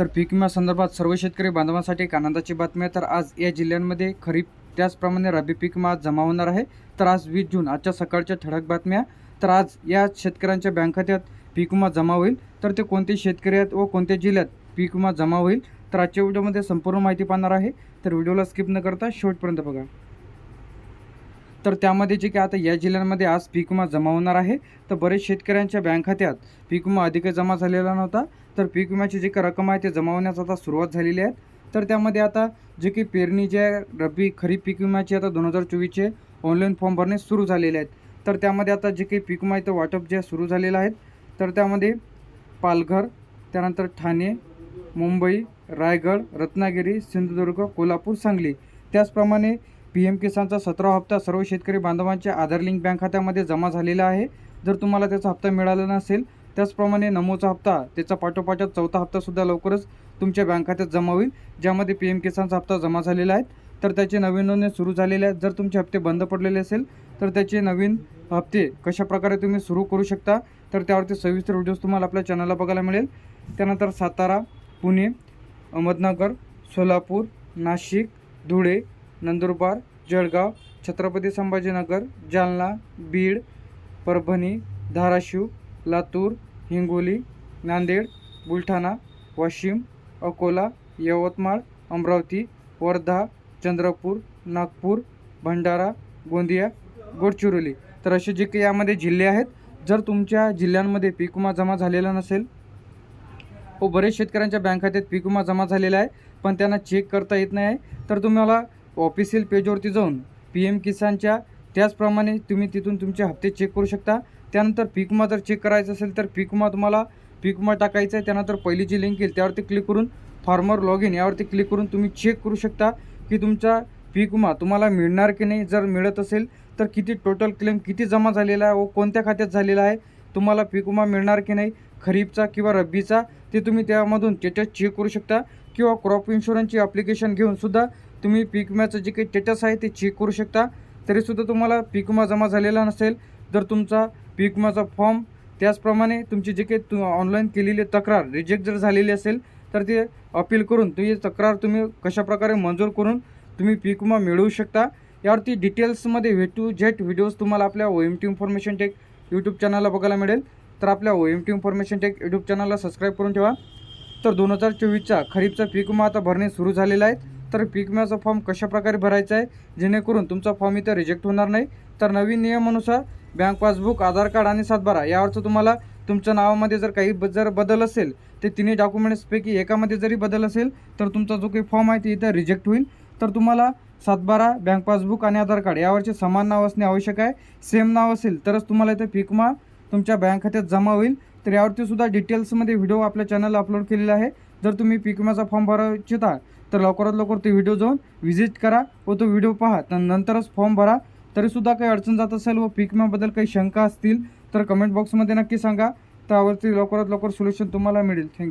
तर पीक विमा संदर्भात सर्व शेतकरी बांधवांसाठी एक आनंदाची बातमी आहे. तर आज या जिल्ह्यांमध्ये खरीप त्याचप्रमाणे रब्बी पीक विमा आज जमा होणार आहे. तर आज वीस जून आजच्या सकाळच्या ठळक बातम्या तर आज या शेतकऱ्यांच्या बँक खात्यात पीक विमा जमा होईल. तर ते कोणते शेतकरी आहेत व कोणत्या जिल्ह्यात पीक विमा जमा होईल तर आजच्या व्हिडिओमध्ये संपूर्ण माहिती पाहणार आहे. तर व्हिडिओला स्किप न करता शेवटपर्यंत बघा. तर त्यामध्ये जे की आता या जिल्ह्यांमध्ये आज पीक विमा जमा होणार आहे. तर बरेच शेतकऱ्यांच्या बँक खात्यात पीक विमा अधिक जमा झालेला नव्हता. तर पीक विम्याची जी काही रक्कम आहे ते जमा होण्यास आता सुरुवात झालेली आहे. तर त्यामध्ये आता जे काही पेरणी जे आहे रब्बी खरीप पीक विम्याची आता दोन हजार चोवीसचे ऑनलाईन फॉर्म भरणे सुरू झालेले आहेत. तर त्यामध्ये आता जे काही पीक विमा आहे वाटप जे सुरू झालेलं आहेत तर त्यामध्ये पालघर त्यानंतर ठाणे मुंबई रायगड रत्नागिरी सिंधुदुर्ग कोल्हापूर सांगली. त्याचप्रमाणे पी एम किसानचा सतरा हप्ता सर्व शेतकरी बांधवांच्या आधार लिंक बँक खात्यामध्ये जमा झालेला आहे. जर तुम्हाला त्याचा हप्ता मिळाला नसेल त्याचप्रमाणे नमोचा हप्ता त्याचा पाठोपाठ चौथा हप्तासुद्धा लवकरच तुमच्या बँक खात्यात जमा होईल. ज्यामध्ये पी एम किसानचा हप्ता जमा झालेला आहे. तर त्याचे नवीन नोंदणी सुरू झालेले आहेत. जर तुमचे हप्ते बंद पडलेले असेल तर त्याचे नवीन हप्ते कशाप्रकारे तुम्ही सुरू करू शकता तर त्यावरती सविस्तर व्हिडिओज तुम्हाला आपल्या चॅनलला बघायला मिळेल. त्यानंतर सातारा पुणे अहमदनगर सोलापूर नाशिक धुळे नंदुरबार जळगाव छत्रपती संभाजीनगर जालना बीड परभणी धाराशिव लातूर हिंगोली नांदेड बुलढाणा वाशिम अकोला यवतमाळ अमरावती वर्धा चंद्रपूर नागपूर भंडारा गोंदिया गडचिरोली. तर असे जे काही यामध्ये जिल्हे आहेत जर तुमच्या जिल्ह्यांमध्ये पीक विमा जमा झालेला नसेल व बरेच शेतकऱ्यांच्या बँक खात्यात पीक विमा जमा झालेला आहे पण त्यांना चेक करता येत नाही आहे. तर तुम्हाला ऑफिशियल पेजवरती जाऊन पी एम किसानच्या त्याचप्रमाणे तुम्ही तिथून तुमचे हप्ते चेक करू शकता. त्यानंतर पिकमा जर चेक करायचं असेल तर पीक विमा तुम्हाला पीक विमा आहे. त्यानंतर पहिली जी लिंक येईल त्यावरती क्लिक करून फार्मर लॉग इन यावरती क्लिक करून तुम्ही चेक करू शकता की तुमचा पीक विमा तुम्हाला मिळणार की नाही. जर मिळत असेल तर किती टोटल क्लेम किती जमा झालेला आहे व कोणत्या खात्यात झालेला आहे तुम्हाला पीक विमा मिळणार की नाही खरीपचा किंवा रब्बीचा ते तुम्ही त्यामधून स्टेटस चेक करू शकता किंवा क्रॉप इन्शुरन्सची ॲप्लिकेशन घेऊनसुद्धा तुम्ही पीक विम्याचं जे काही स्टेटस आहे ते चेक करू शकता. तरीसुद्धा तुम्हाला पीक विमा जमा झालेला नसेल जर तुमचा पीक विमाचा फॉर्म त्याचप्रमाणे तुमची जे काही तु ऑनलाईन केलेली तक्रार रिजेक्ट जर झालेली असेल तर ते अपील करून तुम्ही तक्रार तुम्ही कशाप्रकारे मंजूर करून तुम्ही पीक विमा मिळवू शकता. यावरती डिटेल्समध्ये व्हे टू झेड व्हिडिओज तुम्हाला आपल्या O M T information tech YouTube चॅनलला बघायला मिळेल तर आपल्या O M T information tech YouTube चॅनलला सबस्क्राईब करून ठेवा. तर दोन हजार चोवीसचा खरीपचा पीक विमा आता भरणे सुरू झालेला आहे. तर पीक विम्याचा फॉर्म कशाप्रकारे भरायचा आहे? जेणेकरून तुमचा फॉर्म इथं रिजेक्ट होणार नाही. तर नवीन नियमानुसार बँक पासबुक आधार कार्ड आणि सातबारा यावरचं तुम्हाला तुमच्या नावामध्ये जर काही ब जर बदल असेल ते तिन्ही डॉक्युमेंट्सपैकी एकामध्ये जरी बदल असेल तर तुमचा जो काही फॉर्म आहे ते इथं रिजेक्ट होईल. तर तुम्हाला सातबारा बँक पासबुक आणि आधार कार्ड यावरचे समान नाव असणे आवश्यक आहे. सेम नाव असेल तरच तुम्हाला इथं फिकमा विमा तुमच्या बँक खात्यात जमा होईल. तर यावरती सुद्धा डिटेल्समध्ये व्हिडिओ आपल्या चॅनलला अपलोड केलेला आहे. जर तुम्ही पिकमाचा विम्याचा फॉर्म भरू इच्छिता तर लवकरात लवकर तो व्हिडिओ जाऊन व्हिजिट करा व तो व्हिडिओ पहा. तर नंतरच फॉर्म भरा. तरीसुद्धा काही अडचण जात असेल व पीक विम्याबद्दल काही शंका असतील तर कमेंट बॉक्समध्ये नक्की सांगा. त्यावरती लवकरात लवकर सोल्युशन तुम्हाला मिळेल. थँक्यू